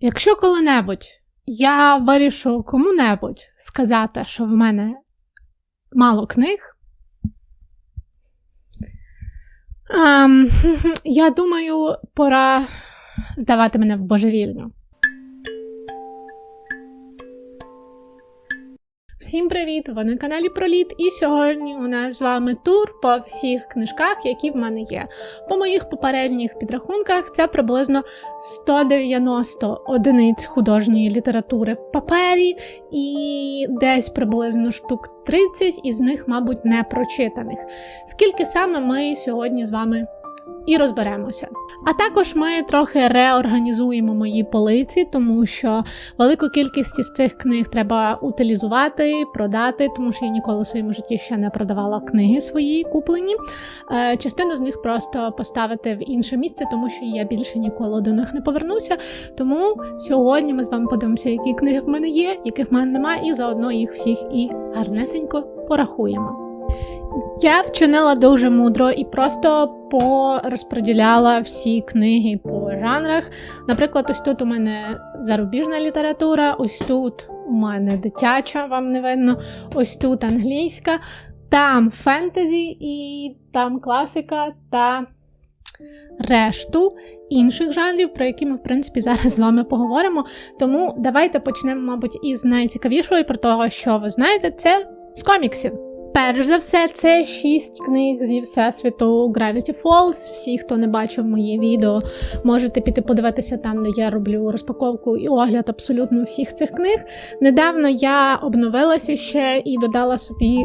Якщо коли-небудь я вирішу кому-небудь сказати, що в мене мало книг, ем, я думаю, пора здавати мене в божевільню. Всім привіт! Ви на каналі Проліт, і сьогодні у нас з вами тур по всіх книжках, які в мене є. По моїх попередніх підрахунках це приблизно 190 одиниць художньої літератури в папері, і десь приблизно штук 30 із них, мабуть, не прочитаних. Скільки саме ми сьогодні з вами і розберемося. А також ми трохи реорганізуємо мої полиці, тому що велику кількість із цих книг треба утилізувати, продати, тому що я ніколи в своєму житті ще не продавала книги свої куплені. Е, Частину з них просто поставити в інше місце, тому що я більше ніколи до них не повернуся. Тому сьогодні ми з вами подивимося, які книги в мене є, яких в мене немає, і заодно їх всіх і гарнесенько порахуємо. Я вчинила дуже мудро і просто порозподіляла всі книги по жанрах. Наприклад, ось тут у мене зарубіжна література, ось тут у мене дитяча, вам не видно, ось тут англійська, там фентезі і там класика та решту інших жанрів, про які ми, в принципі, зараз з вами поговоримо. Тому давайте почнемо, мабуть, із найцікавішого, і про того, що ви знаєте, це з коміксів. Перш за все, це шість книг зі всесвіту Gravity Falls. Всі, хто не бачив моє відео, можете піти подивитися там, де я роблю розпаковку і огляд абсолютно всіх цих книг. Недавно я обновилася ще і додала собі.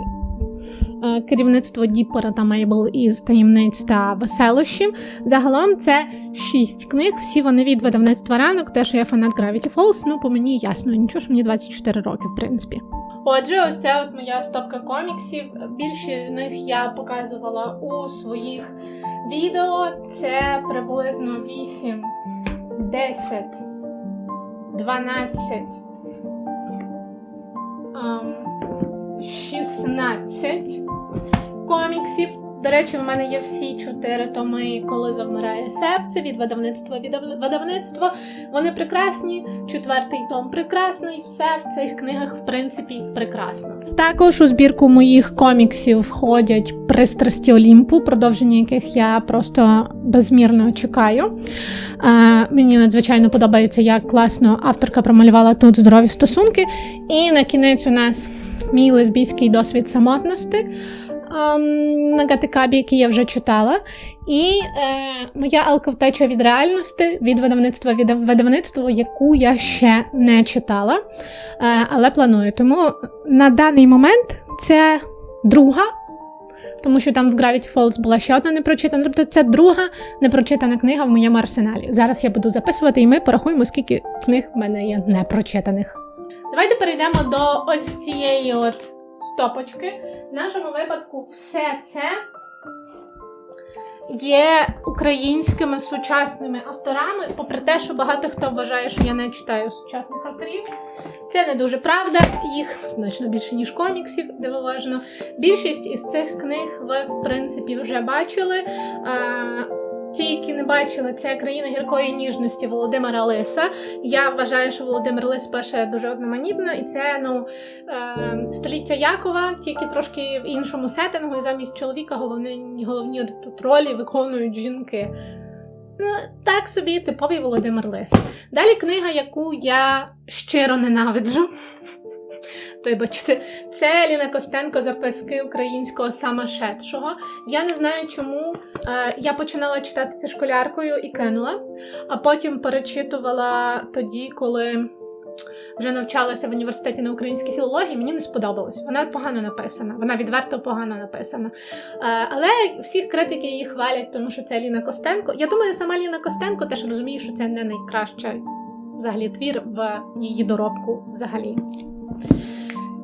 е, Керівництво Діпера та Мейбл із таємниць та веселощів. Загалом це шість книг. Всі вони від видавництва ранок. Те, що я фанат Gravity Falls, ну по мені ясно, нічого що мені 24 роки, в принципі. Отже, ось ця от моя стопка коміксів. Більшість з них я показувала у своїх відео. Це приблизно 8, 10, 12, ем, 16 коміксів. До речі, в мене є всі чотири томи, коли завмирає серце від видавництва від видавництва. Вони прекрасні. Четвертий том прекрасний. Все в цих книгах, в принципі, прекрасно. Також у збірку моїх коміксів входять пристрасті Олімпу, продовження яких я просто безмірно чекаю. Е, мені надзвичайно подобається, як класно авторка промалювала тут здорові стосунки. І на кінець у нас мій лесбійський досвід самотності. Ем, На Гатикабі, який я вже читала, і е, моя алковтеча від реальності від видавництва від видавництва, яку я ще не читала, е, але планую. Тому на даний момент це друга, тому що там в Gravity Falls була ще одна непрочитана. Тобто це друга непрочитана книга в моєму арсеналі. Зараз я буду записувати, і ми порахуємо, скільки книг в мене є непрочитаних. Давайте перейдемо до ось цієї от стопочки. В нашому випадку все це є українськими сучасними авторами, попри те, що багато хто вважає, що я не читаю сучасних авторів. Це не дуже правда, їх значно більше, ніж коміксів, дивовижно. Більшість із цих книг ви, в принципі, вже бачили. Ті, які не бачили, це країна гіркої ніжності Володимира Лиса. Я вважаю, що Володимир Лис пише дуже одноманітно, і це ну е, століття Якова, тільки трошки в іншому сеттингу, і замість чоловіка головні, головні тут ролі виконують жінки. Ну, так собі типовий Володимир Лис. Далі книга, яку я щиро ненавиджу. Вибачте, це Ліна Костенко записки українського самошедшого. Я не знаю, чому е, я починала читати це школяркою і кинула, а потім перечитувала тоді, коли вже навчалася в університеті на українській філології. Мені не сподобалось. Вона погано написана, вона відверто погано написана. Е, але всіх критики її хвалять, тому що це Ліна Костенко. Я думаю, сама Ліна Костенко теж розуміє, що це не найкращий взагалі твір в її доробку взагалі.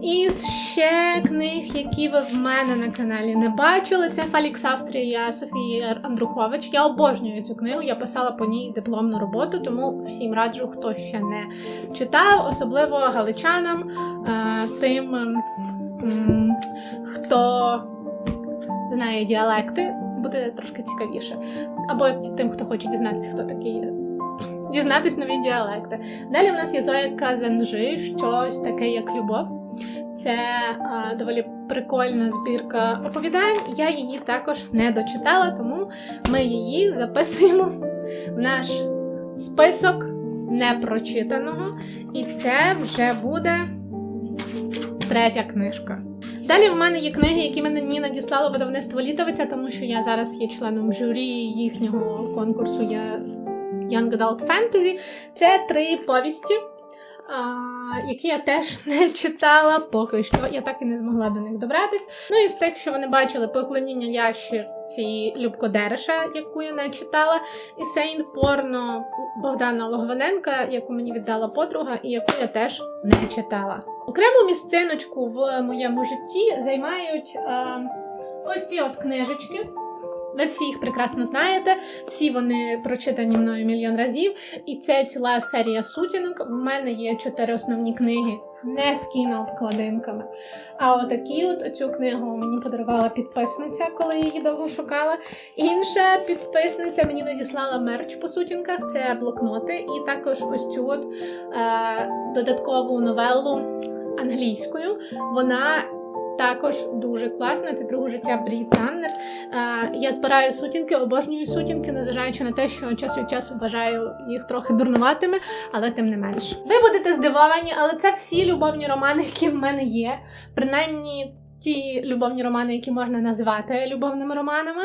І ще книг, які ви в мене на каналі не бачили, це Фалікс Австрія Софії Андрухович. Я обожнюю цю книгу, я писала по ній дипломну роботу, тому всім раджу, хто ще не читав, особливо галичанам, е, тим, хто знає діалекти, буде трошки цікавіше. Або тим, хто хоче дізнатися, хто такий дізнатись нові діалекти. Далі в нас є Зоя Казанжи, щось таке, як любов. Це а, доволі прикольна збірка оповідань. Я її також не дочитала, тому ми її записуємо в наш список непрочитаного. І це вже буде третя книжка. Далі в мене є книги, які мені надіслало видавництво Літовиця, тому що я зараз є членом журі їхнього конкурсу я Young Adult Fantasy. Це три повісті, які я теж не читала поки що. Я так і не змогла до них добратись. Ну і з тих, що вони бачили, поклоніння ящірці Любко Дереша, яку я не читала, і Сейн Порно Богдана Логвиненка, яку мені віддала подруга, і яку я теж не читала. Окрему місциночку в моєму житті займають е, ось ці от книжечки. Ви всі їх прекрасно знаєте, всі вони прочитані мною мільйон разів. І це ціла серія сутінок. В мене є чотири основні книги, не з кінообкладинками. А отакі от цю книгу мені подарувала підписниця, коли я її довго шукала. Інша підписниця мені надіслала мерч по сутінках, це блокноти, і також ось цю от е, додаткову новелу англійською. Вона також дуже класна. Це друге життя Брі Таннер. Е, я збираю сутінки, обожнюю сутінки, незважаючи на те, що час від часу вважаю їх трохи дурнуватими, але тим не менш. Ви будете здивовані, але це всі любовні романи, які в мене є. Принаймні. Ті любовні романи, які можна назвати любовними романами.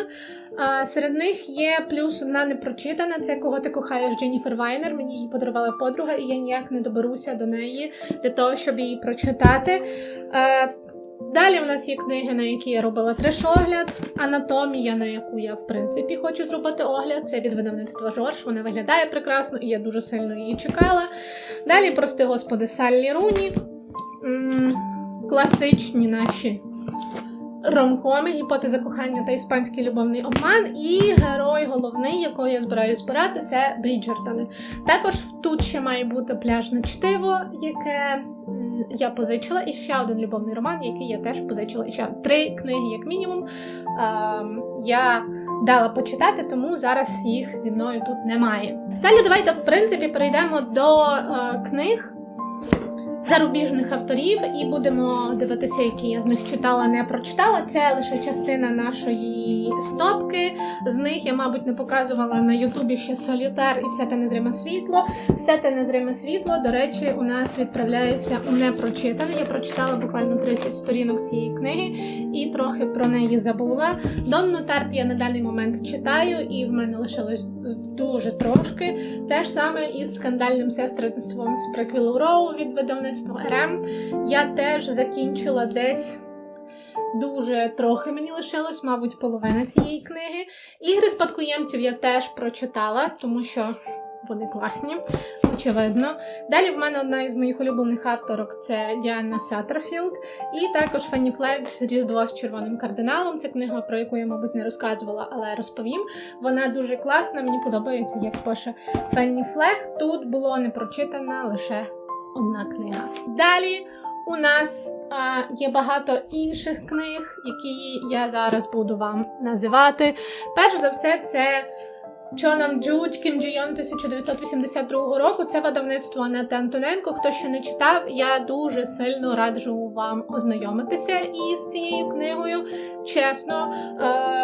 А, серед них є плюс одна непрочитана. Це кого ти кохаєш Дженніфер Вайнер. Мені її подарувала подруга, і я ніяк не доберуся до неї для того, щоб її прочитати. А, Далі в нас є книги, на які я робила треш-огляд, анатомія, на яку я, в принципі, хочу зробити огляд. Це від видавництва Жорж. Вона виглядає прекрасно, і я дуже сильно її чекала. Далі, прости господи, Саллі Руні. Класичні наші ромкоми, гіпотеза кохання та іспанський любовний обман. І герой головний, якого я збираюсь збирати, це Бріджертони. Також тут ще має бути пляжне чтиво, яке я позичила, і ще один любовний роман, який я теж позичила. Ще три книги, як мінімум. Ем, я дала почитати, тому зараз їх зі мною тут немає. Далі давайте, в принципі, перейдемо до е, книг зарубіжних авторів і будемо дивитися, які я з них читала, не прочитала. Це лише частина нашої стопки. З них я, мабуть, не показувала на Ютубі ще солітар і все те незриме світло. Все те незриме світло, до речі, у нас відправляється у непрочитане. Я прочитала буквально 30 сторінок цієї книги і трохи про неї забула. Донну Тарт я на даний момент читаю, і в мене лишилось дуже трошки. Те ж саме із скандальним сестринством з Приквілу Роу від видавництва РМ. Я теж закінчила десь. Дуже трохи мені лишилось, мабуть, половина цієї книги. Ігри спадкоємців я теж прочитала, тому що вони класні, очевидно. Далі в мене одна із моїх улюблених авторок це Діана Саттерфілд. І також Фенні Флег Різдво з червоним кардиналом. Це книга, про яку я, мабуть, не розказувала, але розповім. Вона дуже класна, мені подобається, як пише Фенні Флег. Тут було не прочитана лише одна книга. Далі у нас а, є багато інших книг, які я зараз буду вам називати. Перш за все, це Чонам Джуд Кім Джі Йон 1982 року. Це видавництво Анети Антоненко. Хто ще не читав, я дуже сильно раджу вам ознайомитися із цією книгою. Чесно,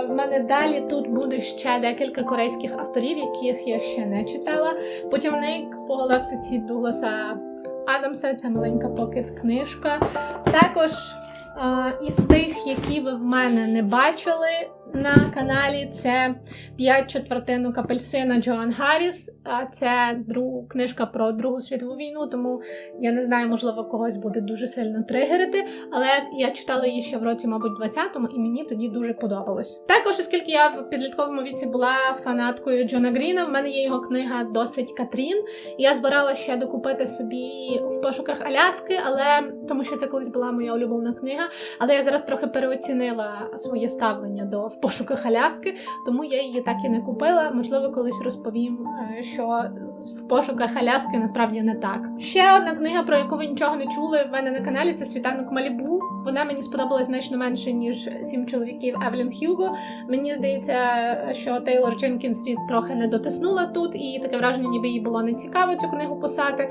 в мене далі тут буде ще декілька корейських авторів, яких я ще не читала. Путівник по галактиці Дугласа Адамса, ця маленька покет-книжка. Також е, із тих, які ви в мене не бачили на каналі, це П'ять четвертинок апельсина Джоан Гарріс. Це друг, книжка про Другу світову війну, тому я не знаю, можливо, когось буде дуже сильно тригерити. Але я читала її ще в році, мабуть, 20-му, і мені тоді дуже подобалось. Також, оскільки я в підлітковому віці була фанаткою Джона Гріна, в мене є його книга Досить Катрін. Я збирала ще докупити собі в пошуках Аляски, але тому що це колись була моя улюблена книга. Але я зараз трохи переоцінила своє ставлення до пошуках Аляски, тому я її так і не купила. Можливо, колись розповім, е, що в пошуках Аляски насправді не так. Ще одна книга, про яку ви нічого не чули в мене на каналі, це Світанок Малібу. Вона мені сподобалась значно менше, ніж сім чоловіків Евелін Хьюго. Мені здається, що Тейлор Дженкінс трохи не дотиснула тут, і таке враження, ніби їй було не цікаво цю книгу писати.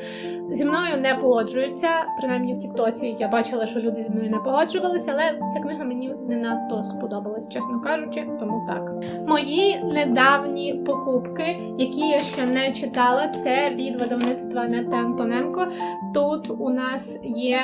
Зі мною не погоджуються. Принаймні в Тіктоці я бачила, що люди зі мною не погоджувалися, але ця книга мені не надто сподобалась, чесно кажучи, тому так. Мої недавні покупки, які я ще не читала, це від видавництва Нете Антоненко. Тут у нас є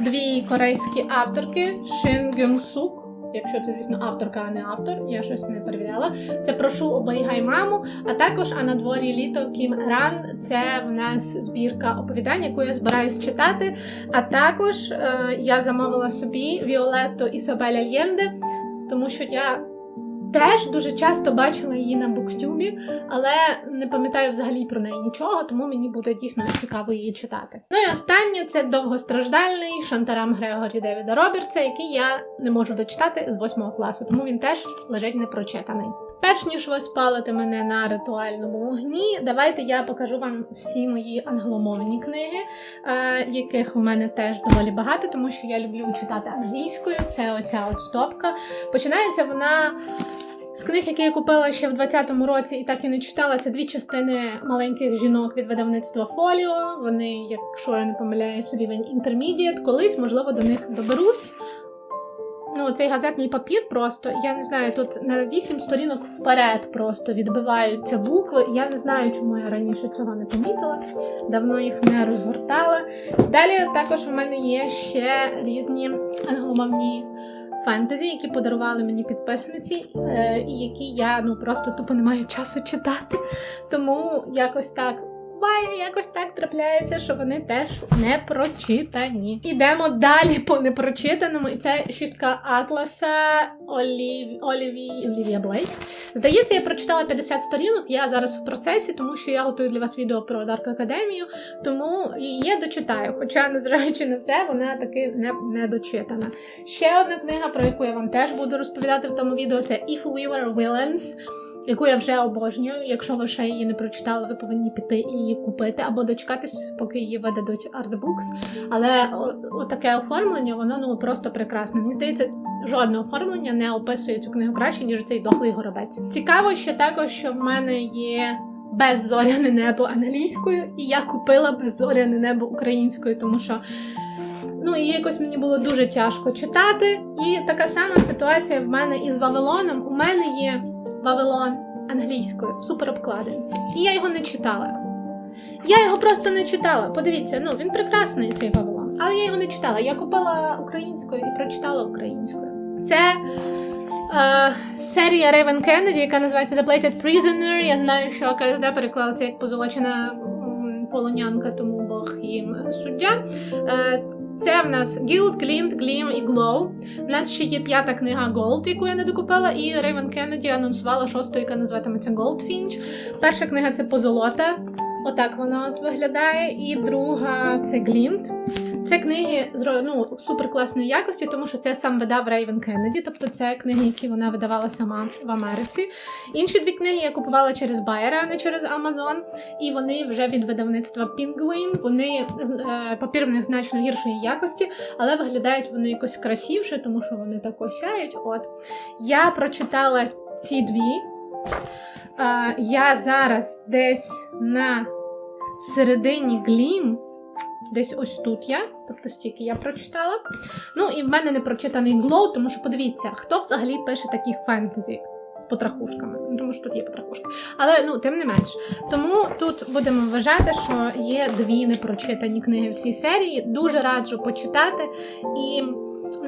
дві корейські авторки Шин Гюнг Сук. Якщо це, звісно, авторка, а не автор, я щось не перевіряла. Це прошу оберігай маму, а також а на дворі літо Кім Ран. Це в нас збірка оповідань, яку я збираюсь читати. А також е, я замовила собі Віолетту Ісабеля Єнде, тому що я теж дуже часто бачила її на буктюбі, але не пам'ятаю взагалі про неї нічого, тому мені буде дійсно цікаво її читати. Ну і останнє це довгостраждальний Шантарам Грегорі Девіда Робертса, який я не можу дочитати з 8 класу, тому він теж лежить непрочитаний. Перш ніж ви спалите мене на ритуальному вогні, давайте я покажу вам всі мої англомовні книги, е, яких у мене теж доволі багато, тому що я люблю читати англійською. Це оця от стопка. Починається вона. З книг, які я купила ще в 20-му році і так і не читала, це дві частини маленьких жінок від видавництва Фоліо. Вони, якщо я не помиляюсь, рівень інтермідіат. Колись, можливо, до них доберусь. Ну, цей газетний папір просто, я не знаю, тут на 8 сторінок вперед просто відбиваються букви. Я не знаю, чому я раніше цього не помітила. Давно їх не розгортала. Далі також у мене є ще різні англомовні фентезі, які подарували мені підписниці, е, і які я ну просто тупо не маю часу читати. Тому якось так. Буває, якось так трапляється, що вони теж не прочитані. Ідемо далі по непрочитаному. І це шістка Атласа Олів... Оліві... Олівія Блейк. Здається, я прочитала 50 сторінок. Я зараз в процесі, тому що я готую для вас відео про Дарк Академію, тому її дочитаю. Хоча, незважаючи на все, вона таки не, не дочитана. Ще одна книга, про яку я вам теж буду розповідати в тому відео, це If We Were Villains яку я вже обожнюю. Якщо ви ще її не прочитали, ви повинні піти і її купити або дочекатись, поки її видадуть Artbooks. Але таке оформлення, воно ну просто прекрасне. Мені здається, жодне оформлення не описує цю книгу краще, ніж цей дохлий горобець. Цікаво ще також, що в мене є. Беззоряне небо англійською, і я купила беззоряне небо українською, тому що ну, і якось мені було дуже тяжко читати. І така сама ситуація в мене із Вавилоном. У мене є Вавилон англійською в суперобкладинці. І я його не читала. Я його просто не читала. Подивіться, ну він прекрасний цей Вавилон. Але я його не читала. Я купила українською і прочитала українською. Це е, серія Рейвен Кеннеді, яка називається The Plated Prisoner. Я знаю, що КСД переклала це як позолочена полонянка, тому Бог їм суддя. Е, це в нас Guild, Glint, Glim і Glow. В нас ще є п'ята книга Gold, яку я не докупила, і Рейвен Кеннеді анонсувала шосту, яка називатиметься Goldfinch. Перша книга це Позолота. Отак вона от виглядає. І друга це Глінт. Це книги з ну, суперкласної якості, тому що це сам видав Рейвен Кеннеді, тобто це книги, які вона видавала сама в Америці. Інші дві книги я купувала через Байера, а не через Amazon. І вони вже від видавництва Penguin. Вони е, папір в них значно гіршої якості, але виглядають вони якось красивше, тому що вони так осяють. От я прочитала ці дві. Е, я зараз десь на середині глім. Десь ось тут я, тобто стільки я прочитала. Ну, і в мене не прочитаний глоу, тому що подивіться, хто взагалі пише такі фентезі з потрахушками. Ну, тому що тут є потрахушки. Але ну, тим не менш. Тому тут будемо вважати, що є дві непрочитані книги в цій серії. Дуже раджу почитати і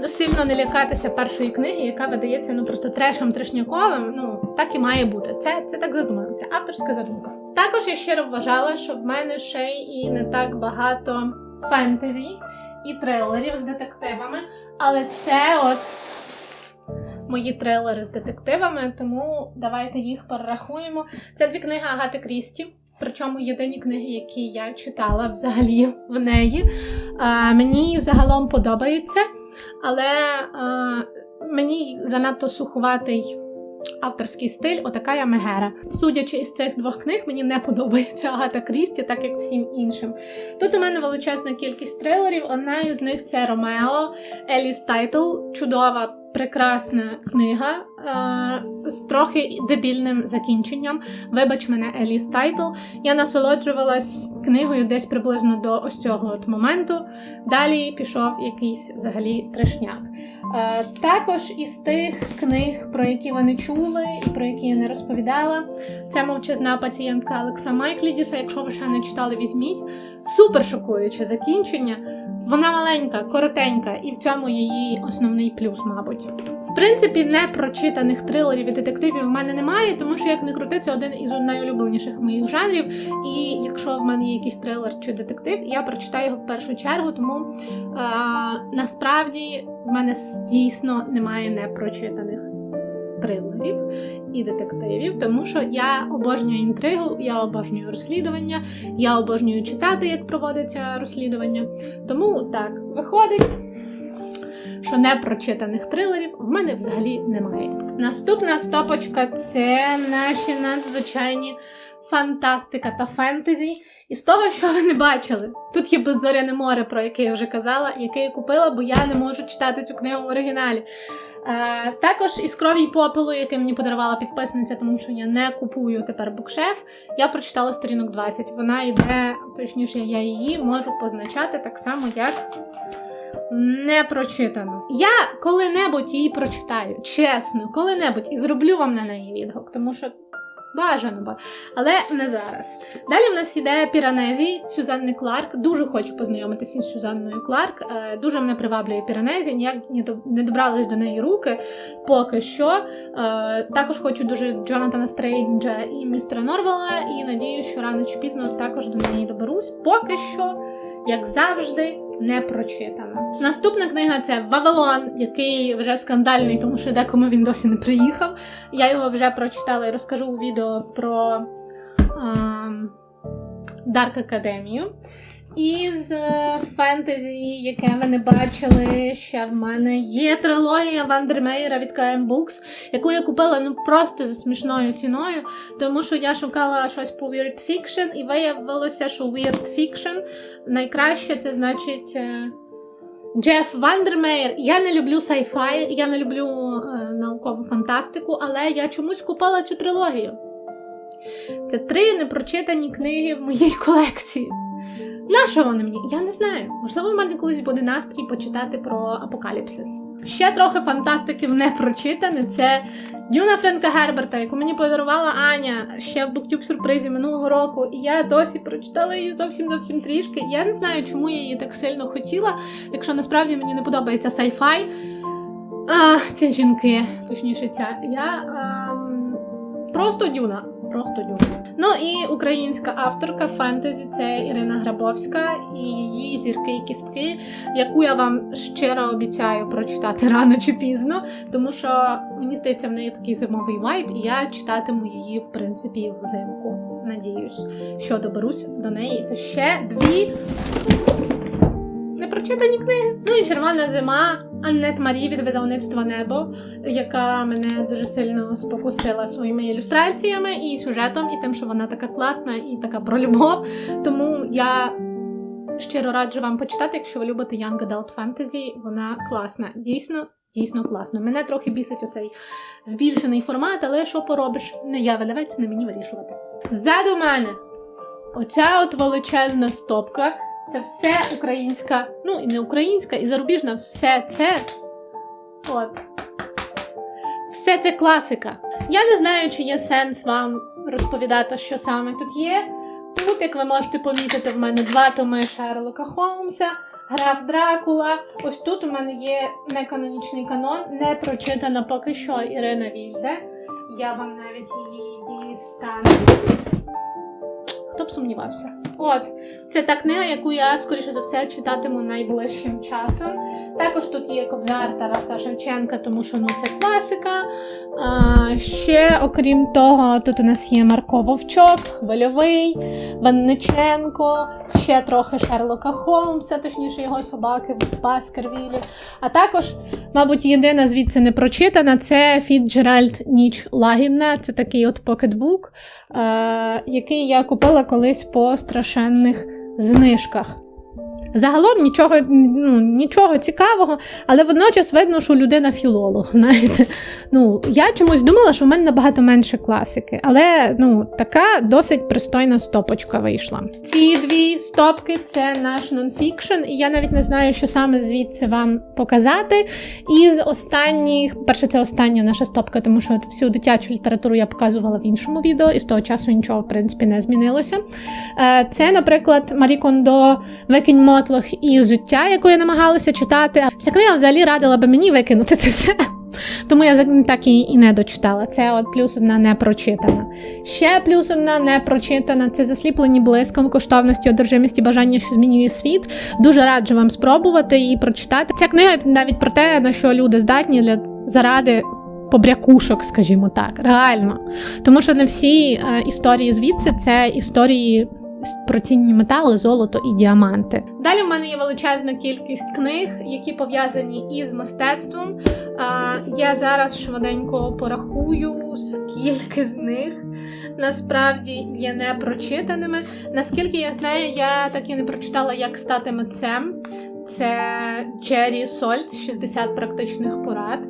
сильно не лякатися першої книги, яка видається ну просто трешем трешняковим. Ну, так і має бути. Це, Це так задумано, це авторська задумка. Також я щиро вважала, що в мене ще і не так багато фентезі і трилерів з детективами, але це от мої трилери з детективами, тому давайте їх перерахуємо. Це дві книги Агати Крісті. Причому єдині книги, які я читала взагалі в неї. А, Мені загалом подобаються, але а, мені занадто суховатий авторський стиль, отака я Мегера. Судячи із цих двох книг, мені не подобається Агата Крісті, так як всім іншим. Тут у мене величезна кількість трилерів. Одна із них це Ромео, Еліс Тайтл, чудова. Прекрасна книга е, з трохи дебільним закінченням. Вибач мене, Еліс Тайтл. Я насолоджувалась книгою десь приблизно до ось цього от моменту. Далі пішов якийсь взагалі трешняк. Е, також із тих книг, про які ви не чули і про які я не розповідала, це мовчазна пацієнтка Алекса Майклідіса. Якщо ви ще не читали, візьміть. Супер шокуюче закінчення. Вона маленька, коротенька, і в цьому її основний плюс, мабуть. В принципі, непрочитаних трилерів і детективів в мене немає, тому що як не крути, це один із найулюбленіших моїх жанрів. І якщо в мене є якийсь трилер чи детектив, я прочитаю його в першу чергу. Тому е- насправді в мене дійсно немає непрочитаних трилерів і детективів, тому що я обожнюю інтригу, я обожнюю розслідування, я обожнюю читати, як проводиться розслідування. Тому так, виходить, що непрочитаних трилерів в мене взагалі немає. Наступна стопочка це наші надзвичайні фантастика та фентезі. І з того, що ви не бачили, тут є беззоряне море, про яке я вже казала, яке я купила, бо я не можу читати цю книгу в оригіналі. Е, також із крові попелу, яке мені подарувала підписниця, тому що я не купую тепер букшеф. Я прочитала сторінок 20. Вона йде, точніше, я її можу позначати так само, як не прочитано. Я коли-небудь її прочитаю, чесно, коли-небудь і зроблю вам на неї відгук, тому що. Бажано, бо але не зараз. Далі в нас йде Піранезі Сюзанни Кларк. Дуже хочу познайомитися з Сюзанною Кларк. Е, дуже мене приваблює Піранезі, ніяк не добрались до неї руки поки що. Е, також хочу дуже Джонатана Стрейнджа і містера Норвела, і надію, що рано чи пізно також до неї доберусь. Поки що, як завжди не прочитана. Наступна книга це Вавилон, який вже скандальний, тому що декому він досі не приїхав. Я його вже прочитала і розкажу у відео про Дарк Академію. Із е, фентезі, яке ви не бачили, ще в мене є трилогія Вандермейера від KM Books, яку я купила ну просто за смішною ціною, тому що я шукала щось по Weird Fiction, і виявилося, що Weird Fiction найкраще це значить. Е, Джеф Вандермейер. Я не люблю сайфай, я не люблю е, наукову фантастику, але я чомусь купила цю трилогію. Це три непрочитані книги в моїй колекції. Нащо вони мені? Я не знаю. Можливо, в мене колись буде настрій почитати про апокаліпсис. Ще трохи фантастиків не прочитане. Це Дюна Френка Герберта, яку мені подарувала Аня ще в буктюб сюрпризі минулого року. І я досі прочитала її зовсім зовсім трішки. Я не знаю, чому я її так сильно хотіла, якщо насправді мені не подобається сайфай. А, Ці жінки, точніше, ця. Я а, просто Дюна. Просто Дюна. Ну і українська авторка фентезі це Ірина Грабовська і її зірки і кістки, яку я вам щиро обіцяю прочитати рано чи пізно, тому що мені здається, в неї такий зимовий вайб, і я читатиму її, в принципі, взимку. Надіюсь, що доберусь до неї. Це ще дві непрочитані книги. Ну і червона зима Аннет Марі від видавництва Небо, яка мене дуже сильно спокусила своїми ілюстраціями і сюжетом, і тим, що вона така класна і така про любов. Тому я щиро раджу вам почитати, якщо ви любите Young Adult Fantasy, вона класна. Дійсно. Дійсно класно. Мене трохи бісить оцей збільшений формат, але що поробиш? Не я видавець, не мені вирішувати. Ззаду мене оця от величезна стопка це все українська, ну і не українська, і зарубіжна, все це. От. Все це класика. Я не знаю, чи є сенс вам розповідати, що саме тут є. Тут, як ви можете помітити, в мене два томи Шерлока Холмса, граф Дракула. Ось тут у мене є неканонічний канон, не прочитана поки що Ірина Вільде. Я вам навіть її дістану. Хто б сумнівався? От, це та книга, яку я, скоріше за все, читатиму найближчим часом. Також тут є Кобзар Тараса Шевченка, тому що ну, це класика. А, ще, окрім того, тут у нас є Марко Вовчок, Хвильовий, Ванниченко, ще трохи Шерлока Холмса, точніше його собаки в Баскервілі. А також, мабуть, єдина звідси не прочитана це Фіт-Джеральд Ніч Лагідна. Це такий от покетбук, який я купила колись по страшенних знижках. Загалом нічого, ну, нічого цікавого, але водночас видно, що людина філолог. Знаєте. Ну, я чомусь думала, що в мене набагато менше класики, але ну, така досить пристойна стопочка вийшла. Ці дві стопки це наш нонфікшн, і я навіть не знаю, що саме звідси вам показати. Із останніх, перше, це остання наша стопка, тому що всю дитячу літературу я показувала в іншому відео, і з того часу нічого, в принципі, не змінилося. Е, Це, наприклад, Марі Кондо Викинь мотлох і життя, яку я намагалася читати. Ця книга взагалі радила би мені викинути це все. Тому я так і, і не дочитала. Це от плюс одна не прочитана. Ще плюс одна не прочитана це засліплені блиском коштовності, одержимості, бажання, що змінює світ. Дуже раджу вам спробувати і прочитати. Ця книга навіть про те, на що люди здатні для заради. Побрякушок, скажімо так, реально. Тому що не всі е, історії звідси це історії про цінні метали, золото і діаманти. Далі в мене є величезна кількість книг, які пов'язані із мистецтвом. Я зараз швиденько порахую, скільки з них насправді є непрочитаними. Наскільки я знаю, я так і не прочитала, як стати митцем. Це Джері Сольц, 60 практичних порад.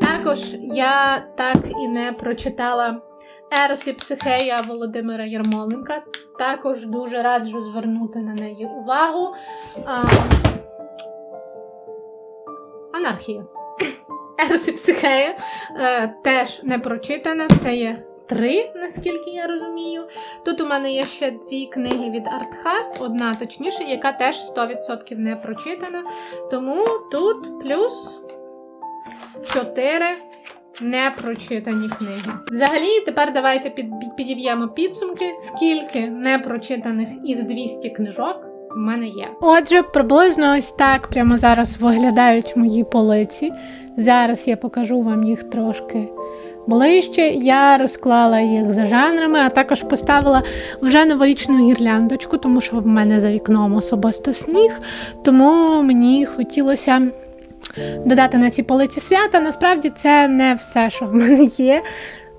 Також я так і не прочитала Ерос і Психея Володимира Ярмоленка. Також дуже раджу звернути на неї увагу. А... Анархія. Ерос і Психея е, теж не прочитана. Це є три, наскільки я розумію. Тут у мене є ще дві книги від Артхас, одна точніше, яка теж 100% не прочитана. Тому тут плюс 4 непрочитані книги. Взагалі, тепер давайте під, підіб'ємо підсумки, скільки непрочитаних із 200 книжок в мене є. Отже, приблизно ось так прямо зараз виглядають мої полиці. Зараз я покажу вам їх трошки ближче. Я розклала їх за жанрами, а також поставила вже новорічну гірляндочку, тому що в мене за вікном особисто сніг, тому мені хотілося додати на ці полиці свята. Насправді це не все, що в мене є.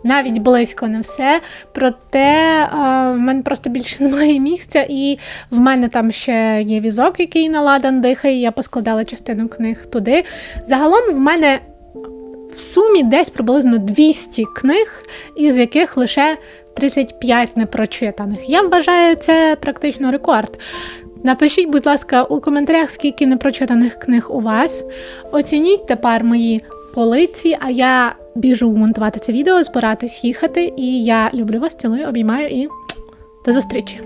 Навіть близько не все. Проте е, в мене просто більше немає місця, і в мене там ще є візок, який на ладан дихає. Я поскладала частину книг туди. Загалом в мене в сумі десь приблизно 200 книг, із яких лише 35 непрочитаних. Я вважаю це практично рекорд. Напишіть, будь ласка, у коментарях, скільки непрочитаних книг у вас. Оцініть тепер мої полиці, а я біжу монтувати це відео, збиратись їхати. І я люблю вас, цілую, обіймаю і до зустрічі!